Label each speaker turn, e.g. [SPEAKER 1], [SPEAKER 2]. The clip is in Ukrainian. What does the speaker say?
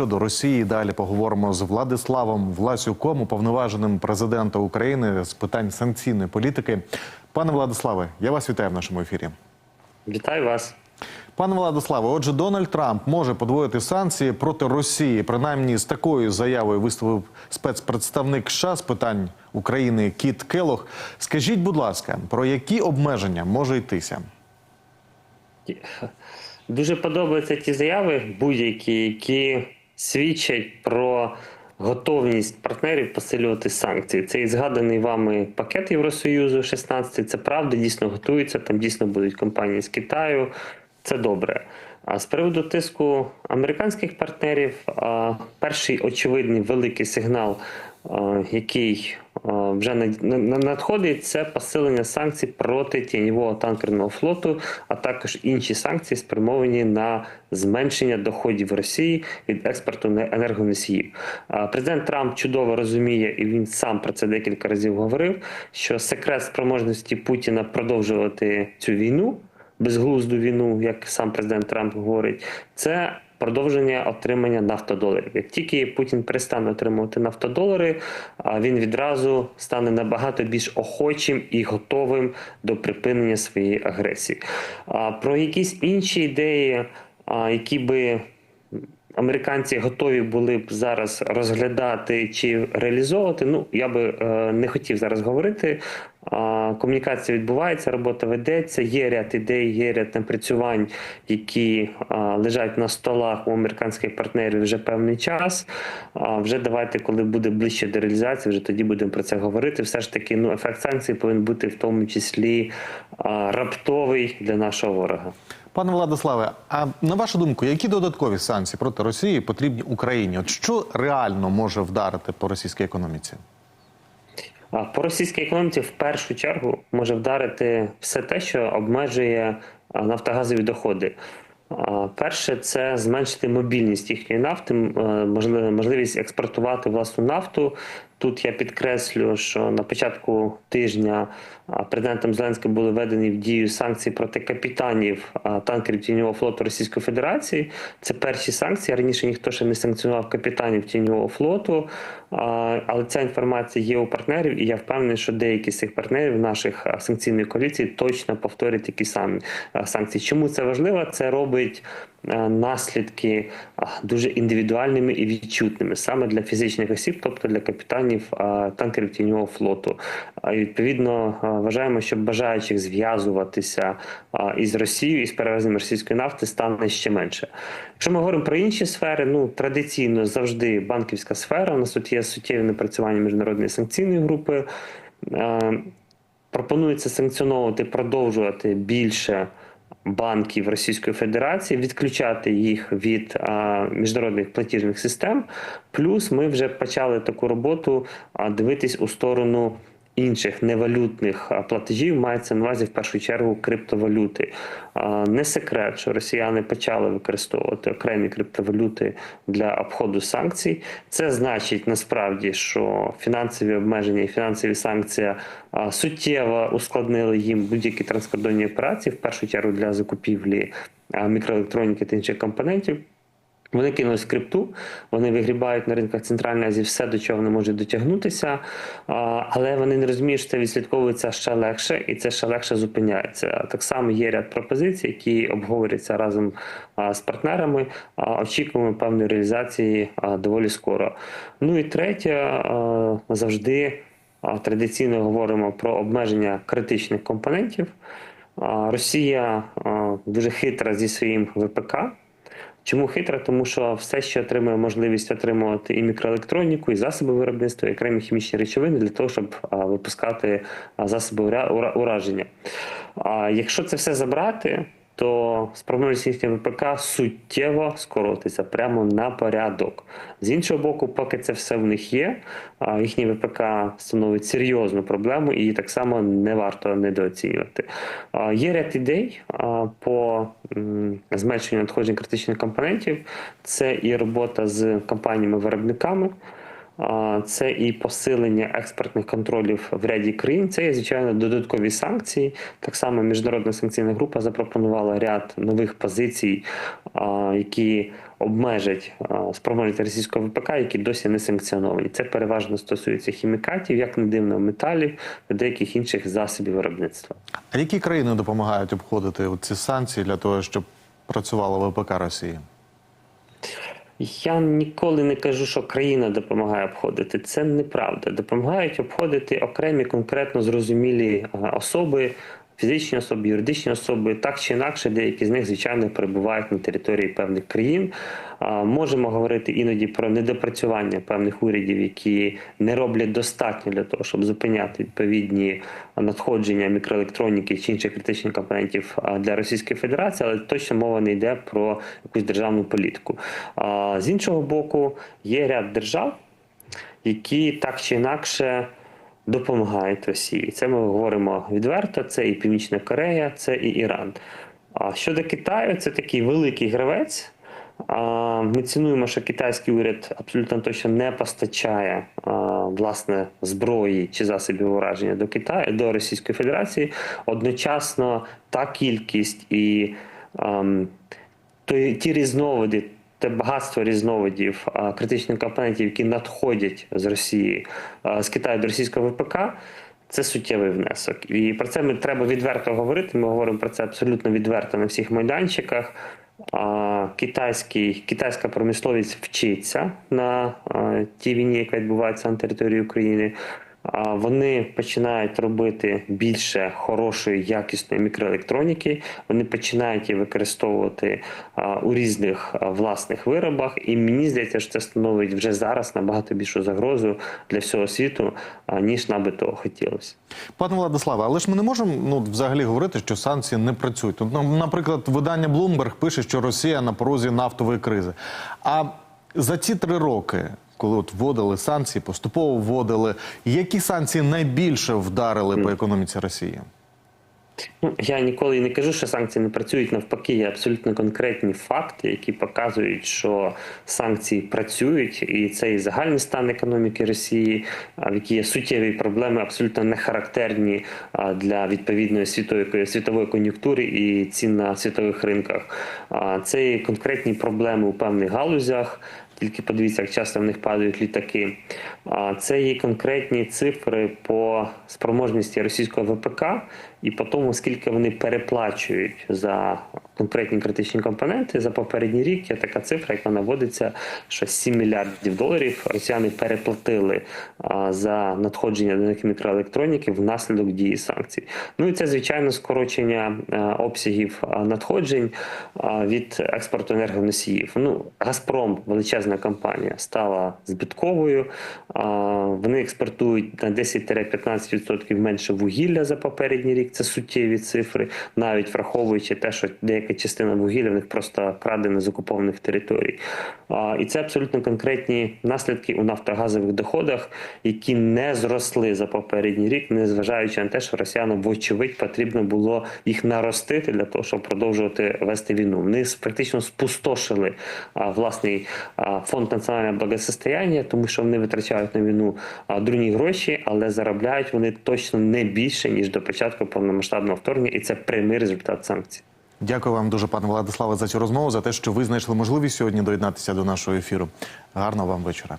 [SPEAKER 1] щодо Росії. Далі поговоримо з Владиславом Власюком, уповноваженим президента України з питань санкційної політики. Пане Владиславе, я вас вітаю в нашому ефірі.
[SPEAKER 2] Вітаю вас.
[SPEAKER 1] Пане Владиславе, отже, Дональд Трамп може подвоїти санкції проти Росії. Принаймні з такою заявою виступив спецпредставник США з питань України Кіт Келох. Скажіть, будь ласка, про які обмеження може йтися?
[SPEAKER 2] Дуже подобаються ті заяви, будь-які, які свідчать про готовність партнерів посилювати санкції. Це і згаданий вами пакет Євросоюзу 16. Це правда, дійсно готується. Там дійсно будуть компанії з Китаю. Це добре. А з приводу тиску американських партнерів, перший очевидний великий сигнал, який вже надходить, це посилення санкцій проти тіньового танкерного флоту, а також інші санкції спрямовані на зменшення доходів Росії від експорту енергоносіїв. Президент Трамп чудово розуміє, і він сам про це декілька разів говорив. Що секрет спроможності Путіна продовжувати цю війну безглузду війну, як сам президент Трамп говорить, це продовження отримання нафтодоларів. Як тільки Путін перестане отримувати нафтодолари, він відразу стане набагато більш охочим і готовим до припинення своєї агресії. Про якісь інші ідеї, які би Американці готові були б зараз розглядати чи реалізовувати. Ну я би е, не хотів зараз говорити. Комунікація відбувається, робота ведеться. Є ряд ідей, є ряд напрацювань, які лежать на столах у американських партнерів вже певний час. Вже давайте, коли буде ближче до реалізації, вже тоді будемо про це говорити. Все ж таки, ну ефект санкцій повинен бути в тому числі раптовий для нашого ворога.
[SPEAKER 1] Пане Владиславе, а на вашу думку, які додаткові санкції проти Росії потрібні Україні? От що реально може вдарити по російській економіці?
[SPEAKER 2] По російській економіці в першу чергу може вдарити все те, що обмежує нафтогазові доходи. Перше, це зменшити мобільність їхньої нафти, можливість експортувати власну нафту. Тут я підкреслю, що на початку тижня президентом Зеленським були введені в дію санкції проти капітанів танкерів тіньового флоту Російської Федерації. Це перші санкції. Раніше ніхто ще не санкціонував капітанів тіньового флоту, але ця інформація є у партнерів, і я впевнений, що деякі з цих партнерів наших санкційної коаліції точно повторять такі самі санкції. Чому це важливо? Це робить. Наслідки дуже індивідуальними і відчутними саме для фізичних осіб, тобто для капітанів танкерів тіньового флоту. І Відповідно, вважаємо, що бажаючих зв'язуватися із Росією і з перевезенням російської нафти стане ще менше. Якщо ми говоримо про інші сфери, ну традиційно завжди банківська сфера. У нас тут є суттєві напрацювання міжнародної санкційної групи. Пропонується санкціоновувати, продовжувати більше банків Російської Федерації, відключати їх від а, міжнародних платіжних систем. Плюс ми вже почали таку роботу а, дивитись у сторону інших невалютних платежів мається на увазі в першу чергу криптовалюти. Не секрет, що росіяни почали використовувати окремі криптовалюти для обходу санкцій. Це значить насправді, що фінансові обмеження і фінансові санкції суттєво ускладнили їм будь-які транскордонні операції, в першу чергу для закупівлі мікроелектроніки та інших компонентів. Вони кинулись в крипту, вони вигрібають на ринках Центральної Азії все, до чого вони можуть дотягнутися, але вони не розуміють, що це відслідковується ще легше, і це ще легше зупиняється. Так само є ряд пропозицій, які обговорюються разом з партнерами. Очікуємо певної реалізації доволі скоро. Ну і третє, завжди традиційно говоримо про обмеження критичних компонентів. Росія дуже хитра зі своїм ВПК. Чому хитра? Тому що все, що отримує можливість отримувати і мікроелектроніку, і засоби виробництва, і окремі хімічні речовини для того, щоб випускати засоби ураження. А якщо це все забрати, то спроможність їхнього ВПК суттєво скоротиться прямо на порядок. З іншого боку, поки це все в них є, їхній ВПК становить серйозну проблему, і так само не варто недооцінювати. Є ряд ідей по зменшенню надходжень критичних компонентів. Це і робота з компаніями-виробниками. Це і посилення експортних контролів в ряді країн. Це є звичайно додаткові санкції. Так само міжнародна санкційна група запропонувала ряд нових позицій, які обмежать спроможність російського ВПК, які досі не санкціоновані. Це переважно стосується хімікатів, як не дивно, металів та деяких інших засобів виробництва.
[SPEAKER 1] А які країни допомагають обходити ці санкції для того, щоб працювала ВПК Росії?
[SPEAKER 2] Я ніколи не кажу, що країна допомагає обходити. Це неправда. Допомагають обходити окремі конкретно зрозумілі е, особи, фізичні особи, юридичні особи. Так чи інакше, деякі з них, звичайно, перебувають на території певних країн. Можемо говорити іноді про недопрацювання певних урядів, які не роблять достатньо для того, щоб зупиняти відповідні надходження мікроелектроніки чи інших критичних компонентів для Російської Федерації, але точно мова не йде про якусь державну політику. З іншого боку, є ряд держав, які так чи інакше допомагають Росії. Це ми говоримо відверто. Це і Північна Корея, це і Іран. А щодо Китаю, це такий великий гравець. Ми цінуємо, що китайський уряд абсолютно точно не постачає власне зброї чи засобів ураження до Китаю до Російської Федерації. Одночасно та кількість і ам, ті різновиди, те багатство різновидів критичних компонентів, які надходять з Росії з Китаю до російського ВПК. Це суттєвий внесок, і про це ми треба відверто говорити. Ми говоримо про це абсолютно відверто на всіх майданчиках. Китайський, китайська промисловість вчиться на а, тій війні, яка відбувається на території України. Вони починають робити більше хорошої, якісної мікроелектроніки. Вони починають її використовувати у різних власних виробах. І мені здається, що це становить вже зараз набагато більшу загрозу для всього світу, ніж нам би того хотілося.
[SPEAKER 1] Пане Владиславе, але ж ми не можемо ну взагалі говорити, що санкції не працюють. Тут, ну, наприклад, видання Bloomberg пише, що Росія на порозі нафтової кризи. А за ці три роки, коли от вводили санкції, поступово вводили, які санкції найбільше вдарили по економіці Росії?
[SPEAKER 2] Ну, я ніколи не кажу, що санкції не працюють. Навпаки, є абсолютно конкретні факти, які показують, що санкції працюють, і це і загальний стан економіки Росії, в якій є суттєві проблеми, абсолютно не характерні для відповідної світової світової кон'юнктури і цін на світових ринках. Це і конкретні проблеми у певних галузях. Тільки подивіться, як часто в них падають літаки. Це є конкретні цифри по спроможності російського ВПК і по тому, скільки вони переплачують за конкретні критичні компоненти за попередній рік. Є така цифра, яка наводиться, що 7 мільярдів доларів росіяни переплатили за надходження до них мікроелектроніки внаслідок дії санкцій. Ну і це звичайно скорочення а, обсягів надходжень від експорту енергоносіїв. Ну Газпром, величезна компанія, стала збитковою. Вони експортують на 10-15% менше вугілля за попередній рік. Це суттєві цифри, навіть враховуючи те, що деяка частина вугілля в них просто крадена з окупованих територій. І це абсолютно конкретні наслідки у нафтогазових доходах, які не зросли за попередній рік, незважаючи на те, що росіянам, вочевидь, потрібно було їх наростити для того, щоб продовжувати вести війну. Вони практично спустошили власний фонд національного благосостояння, тому що вони витрачають на війну дурні гроші, але заробляють вони точно не більше ніж до початку повномасштабного вторгнення, і це прямий результат санкцій.
[SPEAKER 1] Дякую вам дуже, пане Владиславе, за цю розмову, за те, що ви знайшли можливість сьогодні доєднатися до нашого ефіру. Гарного вам вечора.